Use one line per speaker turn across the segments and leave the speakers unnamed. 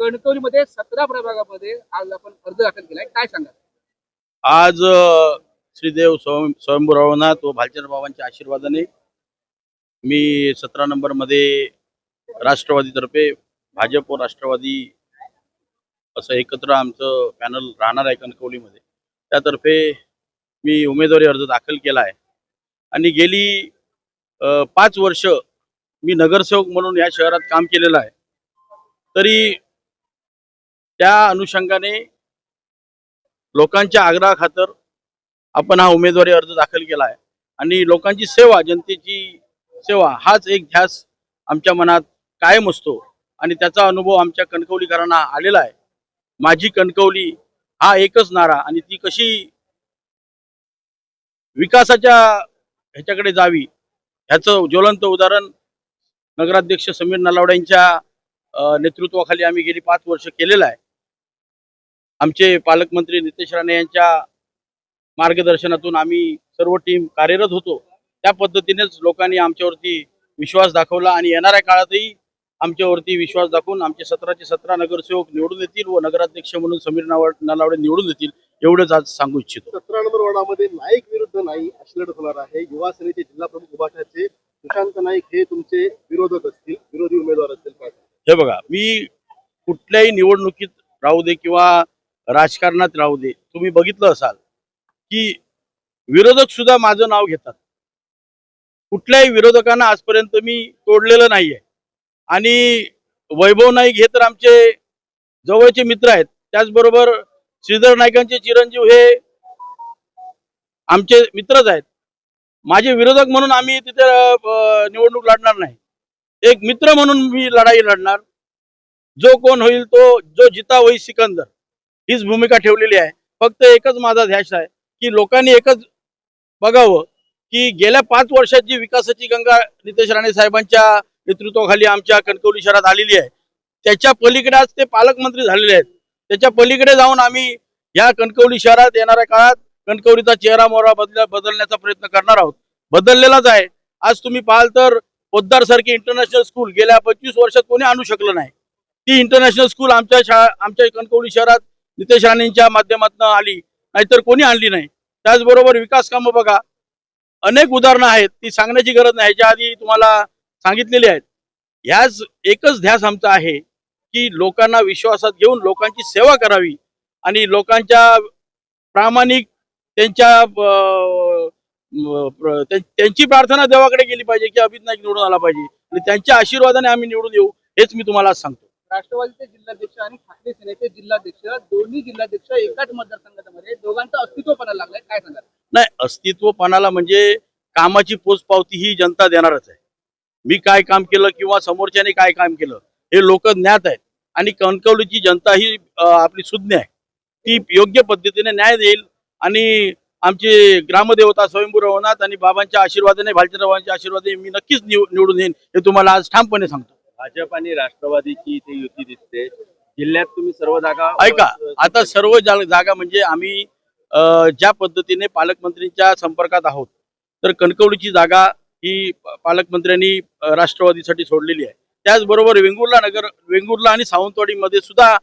कणकवलीमध्ये सतरा प्रभागामध्ये आज आपण अर्ज दाखल केलाय. काय सांगा
आज श्रीदेव स्वयं स्वयंभूरावनाथ व भालचंद्र बाबांच्या आशीर्वादाने मी सतरा नंबरमध्ये राष्ट्रवादीतर्फे भाजप व राष्ट्रवादी असं एकत्र आमचं पॅनल राहणार आहे कणकवलीमध्ये. त्यातर्फे मी उमेदवारी अर्ज दाखल केला आहे. आणि गेली पाच वर्ष मी नगरसेवक म्हणून या शहरात काम केलेलं आहे. तरी त्या अनुषंगाने लोकांच्या आग्रहाखातर आपण हा उमेदवारी अर्ज दाखल केला आहे. आणि लोकांची सेवा जनतेची सेवा हाच एक ध्यास आमच्या मनात कायम असतो आणि त्याचा अनुभव आमच्या कणकवलीकरांना आलेला आहे. माझी कणकवली हा एकच नारा आणि ती कशी विकासाच्या ह्याच्याकडे जावी ह्याचं ज्वलंत उदाहरण नगराध्यक्ष समीर नलावड्यांच्या नेतृत्वाखाली आम्ही गेली पाच वर्ष केलेलं आहे. आमचे पालकमंत्री नितेश राणे यांच्या मार्गदर्शनातून आम्ही सर्व टीम कार्यरत होतो. त्या पद्धतीनेच लोकांनी आमच्यावरती विश्वास दाखवला आणि येणाऱ्या काळातही आमच्यावरती विश्वास दाखवून आमचे सतराचे सतरा नगरसेवक निवडून येतील व नगराध्यक्ष म्हणून समीर नावा नलावडे निवडून येतील एवढंच आज सांगू इच्छितो.
सतरा नंबर वॉर्डामध्ये नाईक विरुद्ध नाही अशी लढत होणार आहे. युवा सेनेचे जिल्हा प्रमुख उभाटाचे सुशांत नाईक हे तुमचे विरोधक असतील विरोधी उमेदवार असतील
हे बघा मी कुठल्याही निवडणुकीत राहू दे किंवा राजकारणात राहू दे तुम्ही बघितलं असाल की विरोधक सुद्धा माझं नाव घेतात. कुठल्याही विरोधकांना आजपर्यंत मी तोडलेलं नाहीये. आणि वैभव नाईक हे तर आमचे जवळचे मित्र आहेत. त्याचबरोबर श्रीधर नाईकांचे चिरंजीव हे आमचे मित्रच आहेत. माझे विरोधक म्हणून आम्ही तिथे निवडणूक लढणार नाही. एक मित्र म्हणून मी लढाई लढणार. जो कोण होईल तो जो जिता होईल सिकंदर. हीच भूमिका ठेवलेली आहे. फक्त एकच माझा ध्यास आहे की लोकांनी एकच बघावं की गेल्या पाच वर्षात जी विकासाची गंगा नितेश राणे साहेबांच्या नेतृत्वाखाली आमच्या कणकवली शहरात आलेली आहे. त्याच्या पलीकडे आज ते पालकमंत्री झालेले आहेत. त्याच्या पलीकडे जाऊन आम्ही या कणकवली शहरात येणाऱ्या काळात कणकवलीचा चेहरा मोहरा बदल बदलण्याचा प्रयत्न करणार आहोत. बदललेलाच आहे. आज तुम्ही पाहाल तर पोद्दार सारखी इंटरनॅशनल स्कूल गेल्या पंचवीस वर्षात कोणी आणू शकलं नाही. ती इंटरनॅशनल स्कूल आमच्या शाळा आमच्या कणकवली शहरात नितेश राणेंच्या माध्यमातून आली नाहीतर कोणी आणली नाही. त्याचबरोबर विकास कामं बघा. अनेक उदाहरणं आहेत. ती सांगण्याची गरज नाही. ह्याच्या आधी तुम्हाला सांगितलेली आहेत. ह्याच एकच ध्यास आमचा आहे की लोकांना विश्वासात घेऊन लोकांची सेवा करावी आणि लोकांच्या प्रामाणिक त्यांच्या त्यांची प्रार्थना देवाकडे गेली पाहिजे की अभित नाईक निवडून आला पाहिजे. आणि त्यांच्या आशीर्वादाने आम्ही निवडून येऊ हेच मी तुम्हाला सांगतो.
राष्ट्रवादीचे जिल्हाध्यक्ष आणि ठाकरे सेनेचे जिल्हाध्यक्ष दोन्ही जिल्हाध्यक्ष एकाच मतदारसंघामध्ये दोघांचं अस्तित्व पणाला लागलंय काय सांगाल?
नाही अस्तित्वपणाला म्हणजे कामाची पोचपावती ही जनता देणारच आहे. मी काय काम केलं किंवा समोरच्याने काय काम केलं हे लोक ज्ञात आहेत. आणि कणकवलीची जनता ही आपली सुज्ञ आहे. ती योग्य पद्धतीने न्याय देईल आणि आमचे ग्रामदेवता स्वयंभू रवनाथ आणि बाबांच्या आशीर्वादाने भालचंद्रबाबांच्या आशीर्वादाने मी नक्कीच निव- निवडून येईन हे तुम्हाला आज ठामपणे सांगतो.
भाजप आणि राष्ट्रवादीची इथे युती दिसते. जिल्ह्यात तुम्ही सर्व जागा
ऐका आता सर्व जा- जागा म्हणजे आम्ही ज्या पद्धतीने पालकमंत्रीच्या संपर्कात आहोत तर कणकवलीची जागा ही पालकमंत्र्यांनी राष्ट्रवादीसाठी सोडलेली आहे. त्याचबरोबर वेंगुर्ला नगर वेंगुर्ला आणि सावंतवाडीमध्ये सुद्धा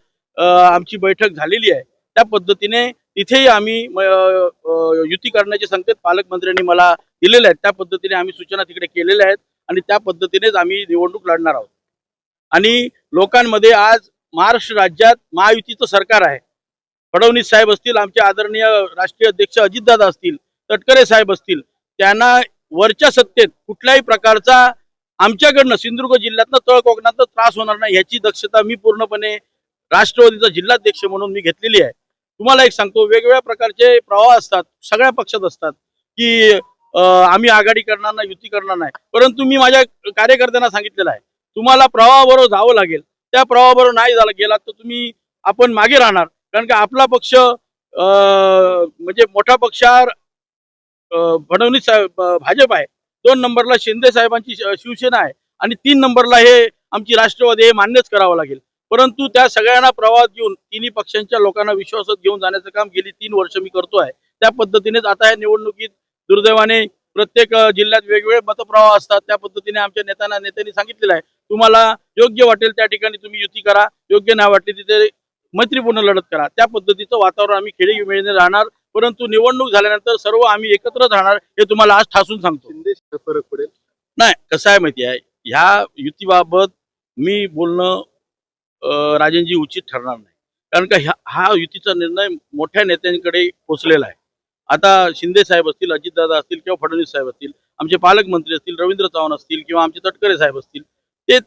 आमची बैठक झालेली आहे. त्या पद्धतीने तिथेही आम्ही म, युती करण्याचे संकेत पालकमंत्र्यांनी मला दिलेले आहेत. त्या पद्धतीने आम्ही सूचना तिकडे केलेल्या आहेत आणि त्या पद्धतीनेच आम्ही निवडणूक लढणार आहोत. आणि लोकांमध्ये आज महाराष्ट्र राज्यात महायुतीचं सरकार आहे. फडणवीस साहेब असतील आमचे आदरणीय राष्ट्रीय अध्यक्ष अजितदादा असतील तटकरे साहेब असतील त्यांना वरच्या सत्तेत कुठल्याही प्रकारचा आमच्याकडनं सिंधुदुर्ग जिल्ह्यातनं तळ कोकणातनं त्रास होणार नाही याची दक्षता मी पूर्णपणे राष्ट्रवादीचा जिल्हाध्यक्ष म्हणून मी घेतलेली आहे. तुम्हाला एक सांगतो वेगवेगळ्या प्रकारचे प्रवाह असतात सगळ्या पक्षात असतात की आम्ही आघाडी करणार नाही युती करणार नाही. परंतु मी माझ्या कार्यकर्त्यांना सांगितलेलं आहे तुम्हाला प्रवाहाबरोबर जावं लागेल. त्या प्रवाहाबरोबर नाही झाला गेलात तर तुम्ही आपण मागे राहणार. कारण की आपला पक्ष अं, म्हणजे मोठा पक्षावर फडणवीस साहेब भाजप आहे. दोन नंबरला शिंदे साहेबांची शिवसेना आहे आणि तीन नंबरला हे आमची राष्ट्रवादी हे मान्यच करावं लागेल. परंतु त्या सगळ्यांना प्रवाहात घेऊन तिन्ही पक्षांच्या लोकांना विश्वासात घेऊन जाण्याचं काम गेली तीन वर्ष मी करतो आहे त्या पद्धतीनेच आता या निवडणुकीत दुर्दैवाने प्रत्येक जिल्ह्यात वेगवेगळे मतप्रवाह असतात. त्या पद्धतीने आमच्या नेत्यांना नेत्यांनी सांगितलेलं आहे. तुम्हाला योग्य वाटेल त्या ठिकाणी तुम्ही युती करा. योग्य नाही वाटली तिथे मैत्रीपूर्ण लढत करा. त्या पद्धतीचं वातावरण आम्ही खेळी मिळणे राहणार. परंतु निवडणूक झाल्यानंतर सर्व आम्ही एकत्रच राहणार हे तुम्हाला आज ठासून सांगतो.
फरक पडेल?
नाही कसं आहे माहिती आहे? ह्या युतीबाबत मी बोलणं अं, राजनजी उचित ठरणार नाही. कारण का ह्या हा युतीचा निर्णय मोठ्या नेत्यांकडे पोचलेला आहे. आता शिंदे साहेब असतील अजितदादा असतील किंवा फडणवीस साहेब असतील आमचे पालकमंत्री असतील रवींद्र चव्हाण असतील किंवा आमचे तटकरे साहेब असतील ते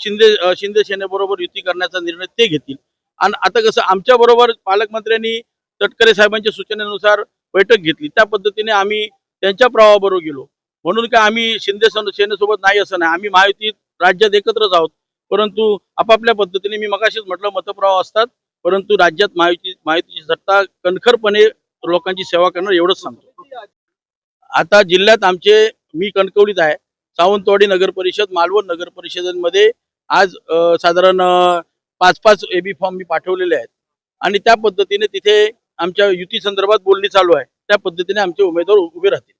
शिंदे शिंदे सेनेबरोबर युती करण्याचा निर्णय ते घेतील. आणि आता कसं आमच्या बरोबर पालकमंत्र्यांनी तटकरे साहेबांच्या सूचनेनुसार बैठक घेतली. त्या पद्धतीने आम्ही त्यांच्या प्रवाहाबरोबर गेलो. म्हणून काय आम्ही शिंदे सन- सेनेसोबत नाही असं नाही. आम्ही महायुतीत राज्यात एकत्रच आहोत. परंतु आपापल्या पद्धतीने मी मगाशीच म्हटलं मतप्रवाह असतात. परंतु राज्यात महायुती महायुतीची सत्ता कणखरपणे लोकांची सेवा करणं एवढंच सांगतो. आता जिल्ह्यात आमचे मी कणकवलीत आहे. सावंतवाडी नगर परिषद मालवण नगर परिषदांमध्ये आज साधारण पाच पाच एबी फॉर्म मी पाठवलेले आहेत. आणि त्या पद्धतीने तिथे आमच्या युती संदर्भात बोलणी चालू आहे. त्या पद्धतीने आमचे उमेदवार उभे राहतील.